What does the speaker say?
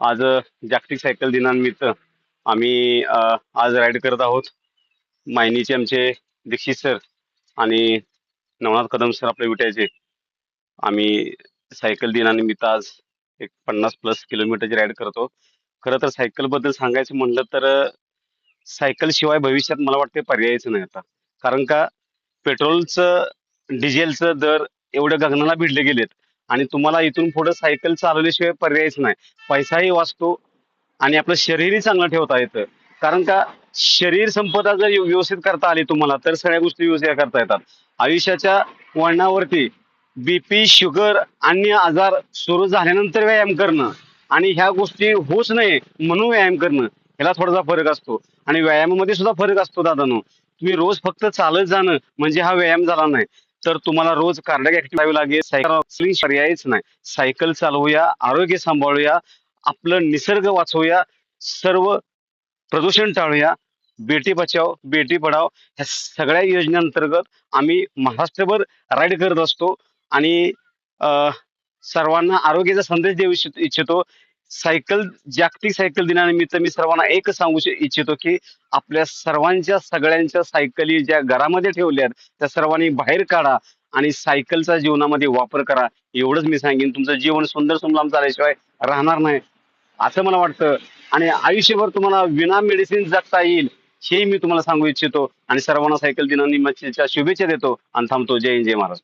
आज जागतिक सायकल दिनानिमित्त आम्ही आज राईड करत आहोत. मायनीचे आमचे दीक्षित सर आणि नवनाथ कदम सर आपले विटायचे आम्ही सायकल दिनानिमित्त आज एक पन्नास प्लस किलोमीटरची राईड करतो. खरं तर सायकलबद्दल सांगायचं म्हणलं तर सायकलशिवाय सायकल शिवाय भविष्यात मला वाटते पर्यायच नाही आता. कारण का पेट्रोलचं डिझेलचं दर एवढ्या गगनाला भिडले गेलेत. आणि तुम्हाला इथून पुढे सायकल चालवल्याशिवाय पर्यायच नाही. पैसाही वाचतो आणि आपलं शरीरही चांगलं ठेवता येतं. कारण का शरीर संपदा जर व्यवस्थित करता आली तुम्हाला तर सगळ्या गोष्टी व्यवस्थित करता येतात. आयुष्याच्या वळणावरती बीपी शुगर अन्य आजार सुरू झाल्यानंतर व्यायाम करणं आणि ह्या गोष्टी होच नये म्हणून व्यायाम करणं ह्याला थोडासा फरक असतो. आणि व्यायामामध्ये सुद्धा फरक असतो दादानो. तुम्ही रोज फक्त चालत जाणं म्हणजे हा व्यायाम झाला नाही. तर तुम्हाला रोज कार्डियक ऍक्टिव्ह लागेल. सायकल पर्यायच नाही. सायकल चालवूया आरोग्य सांभाळूया आपलं निसर्ग वाचवूया सर्व प्रदूषण टाळूया बेटी बचाव बेटी पढाव ह्या सगळ्या योजनेअंतर्गत आम्ही महाराष्ट्रभर राईड करत असतो. आणि अं, सर्वांना आरोग्याचा संदेश देऊ इच्छितो. सायकल जागतिक सायकल दिनानिमित्त मी सर्वांना एक सांगू इच्छितो की आपल्या सर्वांच्या सगळ्यांच्या सायकली ज्या घरामध्ये ठेवल्यात त्या सर्वांनी बाहेर काढा आणि सायकलचा जीवनामध्ये वापर करा. एवढंच मी सांगेन. तुमचं जीवन सुंदर सुमलाम चालल्याशिवाय राहणार नाही. असं मला वाटतं. आणि आयुष्यभर तुम्हाला विना मेडिसिन जगता येईल हे मी तुम्हाला सांगू इच्छितो. आणि सर्वांना सायकल दिनानिमित्तच्या शुभेच्छा देतो. आणि थांबतो. जय हिंद जय महाराज